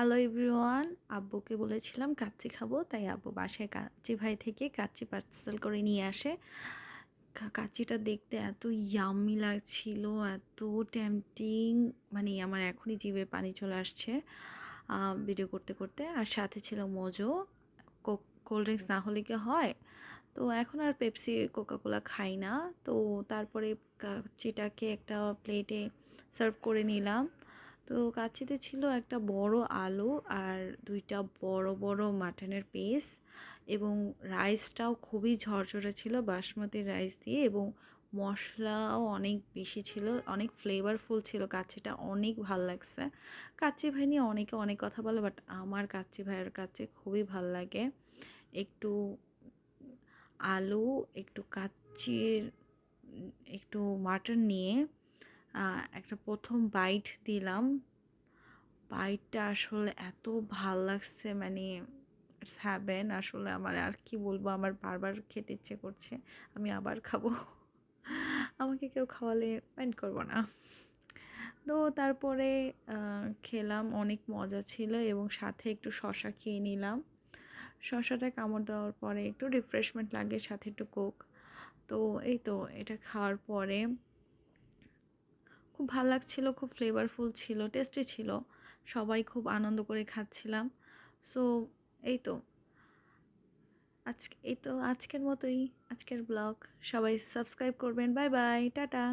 Hello everyone আব্বুকে বলেছিলাম কাচ্চি খাব, তাই আব্বু বাসায় কাচ্চি ভাই থেকে কাচ্চি পার্সেল করে নিয়ে আসে। কাচ্চিটা দেখতে এত ইয়াম্মি লাগছিল, এত টেম্পটিং মানে আমার এখনই জিভে পানি চলে আসছে ভিডিও করতে করতে। আর সাথে ছিল মোজো কোল্ড ড্রিঙ্কস না হলে কি হয়? তো এখন আর পেপসি কোকাকোলা খাই না। তো তারপরে কাচ্চিটাকে একটা প্লেটে সার্ভ করে নিলাম। তো কাচ্চিতে ছিল একটা বড় আলু আর দুইটা বড় বড় মাটনের পিস এবং রাইসটাও খুবই ঝরঝরে ছিল বাসমতি রাইস দিয়ে এবং মশলাও অনেক বেশি ছিল, অনেক ফ্লেভারফুল ছিল, কাচ্চিটা অনেক ভালো লাগছে। কাচ্চি ভাই নিয়ে অনেকে অনেক কথা বলে বাট আমার কাচ্চি ভাইয়ের কাছে খুবই ভালো লাগে। একটু আলু, একটু কাচ্চির, একটু মাটন নিয়ে একটা প্রথম বাইট দিলাম। বাইটটা আসলে এত ভালো লাগছে মানে ইটস হ্যাভেন আসলে আমার আর কি বলব, আমার বারবার খেতে ইচ্ছে করছে, আমি আবার খাব। আমাকে কেউ খাওয়ালে মাইন্ড করব না। তো তারপরে খেলাম, অনেক মজা ছিল এবং সাথে একটু শশা খেয়ে নিলাম। শশাটা কামড় দেওয়ার পরে একটু রিফ্রেশমেন্ট লাগে, সাথে একটু কোক তো এই তো, এটা খাওয়ার পরে খুব ভালো লাগছিল, খুব ফ্লেভারফুল ছিল টেস্টি ছিল। সবাই খুব আনন্দ করে খাচ্ছিলাম। সো এই তো। আজকে, এই তো আজকের মতোই আজকের ব্লগ সবাই সাবস্ক্রাইব করবেন। Bye bye tata.